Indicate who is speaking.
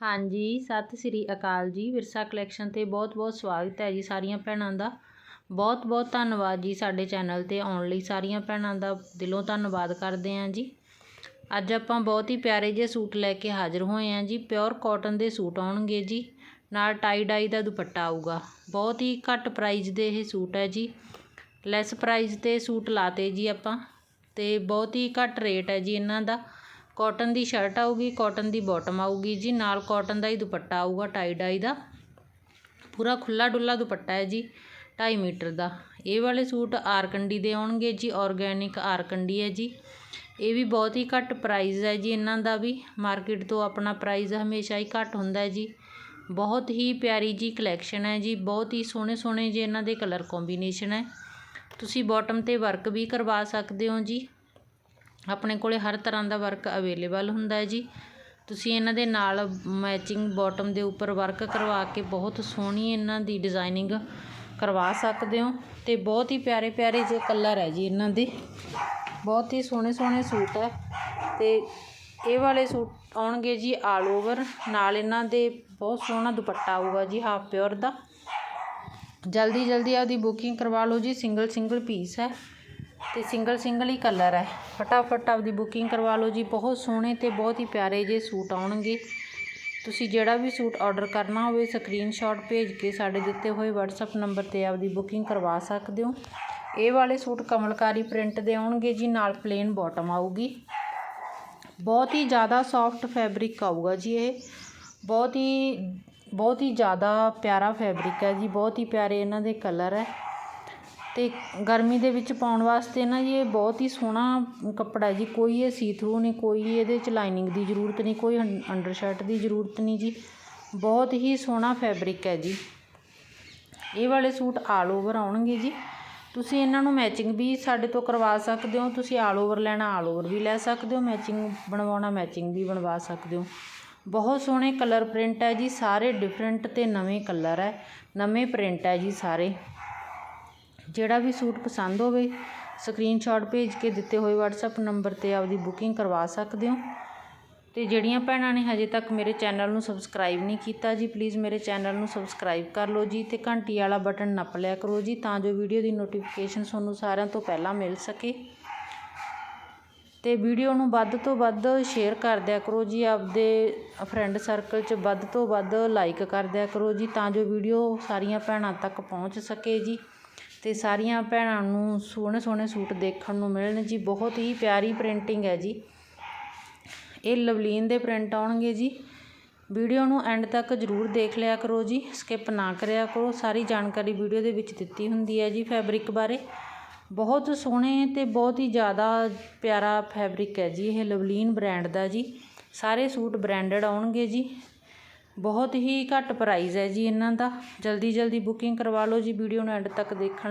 Speaker 1: ਹਾਂਜੀ, ਸਤਿ ਸ੍ਰੀ ਅਕਾਲ ਜੀ। ਵਿਰਸਾ ਕਲੈਕਸ਼ਨ ਤੇ ਬਹੁਤ-ਬਹੁਤ ਸਵਾਗਤ ਹੈ ਜੀ ਸਾਰੀਆਂ ਭੈਣਾਂ ਦਾ। ਬਹੁਤ-ਬਹੁਤ ਧੰਨਵਾਦ ਜੀ ਸਾਡੇ ਚੈਨਲ ਤੇ ਆਉਣ ਲਈ। ਸਾਰੀਆਂ ਭੈਣਾਂ ਦਾ ਦਿਲੋਂ ਧੰਨਵਾਦ ਕਰਦੇ ਹਾਂ ਜੀ। ਅੱਜ ਆਪਾਂ ਬਹੁਤ ਹੀ ਪਿਆਰੇ ਜਿਹੇ ਸੂਟ ਲੈ ਕੇ ਹਾਜ਼ਰ ਹੋਏ ਹਾਂ ਜੀ। ਪਿਓਰ ਕਾਟਨ ਦੇ ਸੂਟ ਆਉਣਗੇ ਜੀ। ਨਾਲ ਟਾਈ ਡਾਈ ਦਾ ਦੁਪੱਟਾ ਆਊਗਾ। ਬਹੁਤ ਹੀ ਘੱਟ ਪ੍ਰਾਈਸ ਦੇ ਇਹ ਸੂਟ ਹੈ ਜੀ। ਲੈਸ ਪ੍ਰਾਈਸ ਤੇ ਸੂਟ ਲਾਤੇ ਜੀ ਆਪਾਂ। ਤੇ ਬਹੁਤ ਹੀ ਘੱਟ ਰੇਟ ਹੈ ਜੀ ਇਹਨਾਂ ਦਾ। ਕਾਟਨ ਦੀ ਸ਼ਰਟ ਆਊਗੀ ਕਾਟਨ ਦੀ ਬਾਟਮ ਆਊਗੀ ਜੀ, ਨਾਲ ਕਾਟਨ ਦਾ ਹੀ ਦੁਪੱਟਾ ਆਊਗਾ ਟਾਈ ਡਾਈ ਦਾ। ਪੂਰਾ ਖੁੱਲਾ ਡੁੱਲਾ ਦੁਪੱਟਾ ਹੈ ਜੀ 2.5 ਮੀਟਰ ਦਾ। ਇਹ ਵਾਲੇ ਸੂਟ ਆਰਕੰਡੀ ਦੇ ਆਉਣਗੇ ਜੀ ਆਰਗੈਨਿਕ ਆਰਕੰਡੀ ਹੈ ਜੀ। ਇਹ ਵੀ ਬਹੁਤ ਹੀ ਘੱਟ ਪ੍ਰਾਈਸ ਹੈ ਜੀ, ਇਹਨਾਂ ਦਾ ਵੀ। ਮਾਰਕੀਟ ਤੋਂ ਆਪਣਾ ਪ੍ਰਾਈਸ ਹਮੇਸ਼ਾ ਹੀ ਘੱਟ ਹੁੰਦਾ ਹੈ ਜੀ। ਬਹੁਤ ਹੀ ਪਿਆਰੀ ਜੀ ਕਲੈਕਸ਼ਨ ਹੈ ਜੀ, ਬਹੁਤ ਹੀ ਸੋਹਣੇ ਸੋਹਣੇ ਜੇ ਇਹਨਾਂ ਦੇ ਕਲਰ ਕੰਬੀਨੇਸ਼ਨ ਹੈ। ਤੁਸੀਂ ਬਾਟਮ ਤੇ ਵਰਕ ਵੀ ਕਰਵਾ ਸਕਦੇ ਹੋ ਜੀ। ਆਪਣੇ ਕੋਲ ਹਰ ਤਰ੍ਹਾਂ ਦਾ ਵਰਕ ਅਵੇਲੇਬਲ ਹੁੰਦਾ ਹੈ ਜੀ। ਤੁਸੀਂ ਇਹਨਾਂ ਦੇ ਨਾਲ ਮੈਚਿੰਗ ਬੋਟਮ ਦੇ ਉੱਪਰ ਵਰਕ ਕਰਵਾ ਕੇ ਬਹੁਤ ਸੋਹਣੀ ਇਹਨਾਂ ਦੀ ਡਿਜ਼ਾਇਨਿੰਗ ਕਰਵਾ ਸਕਦੇ ਹੋ ਅਤੇ ਬਹੁਤ ਹੀ ਪਿਆਰੇ ਪਿਆਰੇ ਜੇ ਕਲਰ ਹੈ ਜੀ ਇਹਨਾਂ ਦੇ। ਬਹੁਤ ਹੀ ਸੋਹਣੇ ਸੋਹਣੇ ਸੂਟ ਹੈ ਅਤੇ ਇਹ ਵਾਲੇ ਸੂਟ ਆਉਣਗੇ ਜੀ ਆਲ ਓਵਰ ਨਾਲ ਇਹਨਾਂ ਦੇ ਬਹੁਤ ਸੋਹਣਾ ਦੁਪੱਟਾ ਆਊਗਾ ਜੀ ਹਾਫ ਪਿਓਰ ਦਾ। ਜਲਦੀ ਜਲਦੀ ਆਪਦੀ ਬੁਕਿੰਗ ਕਰਵਾ ਲਓ ਜੀ ਸਿੰਗਲ ਸਿੰਗਲ ਪੀਸ ਹੈ। ਤੇ ਸਿੰਗਲ ਸਿੰਗਲ ਹੀ ਕਲਰ ਹੈ। ਫਟਾਫਟ ਆਪਦੀ ਬੁਕਿੰਗ ਕਰਵਾ ਲਓ ਜੀ। ਬਹੁਤ ਸੋਹਣੇ ਤੇ ਬਹੁਤ ਹੀ ਪਿਆਰੇ ਜੇ ਸੂਟ ਆਉਣਗੇ। ਤੁਸੀਂ ਜਿਹੜਾ ਵੀ ਸੂਟ ਆਰਡਰ ਕਰਨਾ ਹੋਵੇ ਸਕਰੀਨਸ਼ਾਟ ਭੇਜ ਕੇ ਸਾਡੇ ਦਿੱਤੇ ਹੋਏ WhatsApp ਨੰਬਰ ਤੇ ਆਪਦੀ ਬੁਕਿੰਗ ਕਰਵਾ ਸਕਦੇ ਹੋ। ਇਹ ਵਾਲੇ ਸੂਟ ਕਮਲਕਾਰੀ ਪ੍ਰਿੰਟ ਦੇ ਆਉਣਗੇ ਜੀ, ਨਾਲ ਪਲੇਨ ਬਾਟਮ ਆਊਗੀ। ਬਹੁਤ ਹੀ ਜ਼ਿਆਦਾ ਸੌਫਟ ਫੈਬਰਿਕ ਆਊਗਾ ਜੀ ਇਹ। ਬਹੁਤ ਹੀ ਬਹੁਤ ਹੀ ਜ਼ਿਆਦਾ ਪਿਆਰਾ ਫੈਬਰਿਕ ਹੈ ਜੀ। ਬਹੁਤ ਹੀ ਪਿਆਰੇ ਇਹਨਾਂ ਦੇ ਕਲਰ ਹੈ। ਅਤੇ ਗਰਮੀ ਦੇ ਵਿੱਚ ਪਾਉਣ ਵਾਸਤੇ ਨਾ ਜੀ ਇਹ ਬਹੁਤ ਹੀ ਸੋਹਣਾ ਕੱਪੜਾ ਜੀ। ਕੋਈ ਇਹ ਸੀ ਥਰੂ ਨਹੀਂ, ਕੋਈ ਇਹਦੇ ਚ ਲਾਈਨਿੰਗ ਦੀ ਜ਼ਰੂਰਤ ਨਹੀਂ, ਕੋਈ ਅੰਡਰ ਅੰਡਰਸ਼ਰਟ ਦੀ ਜ਼ਰੂਰਤ ਨਹੀਂ ਜੀ। ਬਹੁਤ ਹੀ ਸੋਹਣਾ ਫੈਬਰਿਕ ਹੈ ਜੀ। ਇਹ ਵਾਲੇ ਸੂਟ ਆਲ ਓਵਰ ਆਉਣਗੇ ਜੀ। ਤੁਸੀਂ ਇਹਨਾਂ ਨੂੰ ਮੈਚਿੰਗ ਵੀ ਸਾਡੇ ਤੋਂ ਕਰਵਾ ਸਕਦੇ ਹੋ, ਤੁਸੀਂ ਆਲ ਓਵਰ ਲੈਣਾ ਆਲ ਓਵਰ ਵੀ ਲੈ ਸਕਦੇ ਹੋ ਮੈਚਿੰਗ ਬਣਵਾਉਣਾ ਮੈਚਿੰਗ ਵੀ ਬਣਵਾ ਸਕਦੇ ਹੋ। ਬਹੁਤ ਸੋਹਣੇ ਕਲਰ ਪ੍ਰਿੰਟ ਹੈ ਜੀ, ਸਾਰੇ ਡਿਫਰੈਂਟ ਤੇ ਨਵੇਂ ਕਲਰ ਹੈ, ਨਵੇਂ ਪ੍ਰਿੰਟ ਹੈ ਜੀ ਸਾਰੇ। ਜਿਹੜਾ ਵੀ ਸੂਟ ਪਸੰਦ ਹੋਵੇ ਸਕਰੀਨਸ਼ਾਟ ਭੇਜ ਕੇ ਦਿੱਤੇ ਹੋਏ ਵਟਸਐਪ ਨੰਬਰ ਤੇ ਆਪਦੀ ਬੁਕਿੰਗ ਕਰਵਾ ਸਕਦੇ ਹੋ। ਅਤੇ ਜਿਹੜੀਆਂ ਭੈਣਾਂ ਨੇ ਹਜੇ ਤੱਕ ਮੇਰੇ ਚੈਨਲ ਨੂੰ ਸਬਸਕ੍ਰਾਈਬ ਨਹੀਂ ਕੀਤਾ ਜੀ ਪਲੀਜ਼ ਮੇਰੇ ਚੈਨਲ ਨੂੰ ਸਬਸਕ੍ਰਾਈਬ ਕਰ ਲਓ ਜੀ ਅਤੇ ਘੰਟੀ ਵਾਲਾ ਬਟਨ ਨੱਪ ਲਿਆ ਕਰੋ ਜੀ ਤਾਂ ਜੋ ਵੀਡੀਓ ਦੀ ਨੋਟੀਫਿਕੇਸ਼ਨ ਤੁਹਾਨੂੰ ਸਾਰਿਆਂ ਤੋਂ ਪਹਿਲਾਂ ਮਿਲ ਸਕੇ। ਅਤੇ ਵੀਡੀਓ ਨੂੰ ਵੱਧ ਤੋਂ ਵੱਧ ਸ਼ੇਅਰ ਕਰ ਦਿਆ ਕਰੋ ਜੀ, ਆਪਦੇ ਫਰੈਂਡ ਸਰਕਲ 'ਚ ਵੱਧ ਤੋਂ ਵੱਧ ਲਾਈਕ ਕਰ ਦਿਆ ਕਰੋ ਜੀ ਤਾਂ ਜੋ ਵੀਡੀਓ ਸਾਰੀਆਂ ਭੈਣਾਂ ਤੱਕ ਪਹੁੰਚ ਸਕੇ ਜੀ। ਅਤੇ ਸਾਰੀਆਂ ਭੈਣਾਂ ਨੂੰ ਸੋਹਣੇ ਸੋਹਣੇ ਸੂਟ ਦੇਖਣ ਨੂੰ ਮਿਲਣ ਜੀ। ਬਹੁਤ ਹੀ ਪਿਆਰੀ ਪ੍ਰਿੰਟਿੰਗ ਹੈ ਜੀ। ਇਹ ਲਵਲੀਨ ਦੇ ਪ੍ਰਿੰਟ ਆਉਣਗੇ ਜੀ। ਵੀਡੀਓ ਨੂੰ ਐਂਡ ਤੱਕ ਜ਼ਰੂਰ ਦੇਖ ਲਿਆ ਕਰੋ ਜੀ। ਸਕਿਪ ਨਾ ਕਰਿਆ ਕਰੋ। ਸਾਰੀ ਜਾਣਕਾਰੀ ਵੀਡੀਓ ਦੇ ਵਿੱਚ ਦਿੱਤੀ ਹੁੰਦੀ ਹੈ ਜੀ ਫੈਬਰਿਕ ਬਾਰੇ। ਬਹੁਤ ਸੋਹਣੇ ਤੇ ਬਹੁਤ ਹੀ ਜ਼ਿਆਦਾ ਪਿਆਰਾ ਫੈਬਰਿਕ ਹੈ ਜੀ। ਇਹ ਲਵਲੀਨ ਬ੍ਰਾਂਡ ਦਾ ਜੀ। ਸਾਰੇ ਸੂਟ ਬ੍ਰਾਂਡਡ ਆਉਣਗੇ ਜੀ। ਬਹੁਤ ਹੀ ਘੱਟ ਪ੍ਰਾਈਜ਼ ਹੈ ਜੀ ਇਹਨਾਂ ਦਾ। ਜਲਦੀ ਜਲਦੀ ਬੁਕਿੰਗ ਕਰਵਾ ਲਓ ਜੀ ਵੀਡੀਓ ਨੂੰ ਐਂਡ ਤੱਕ ਦੇਖਣ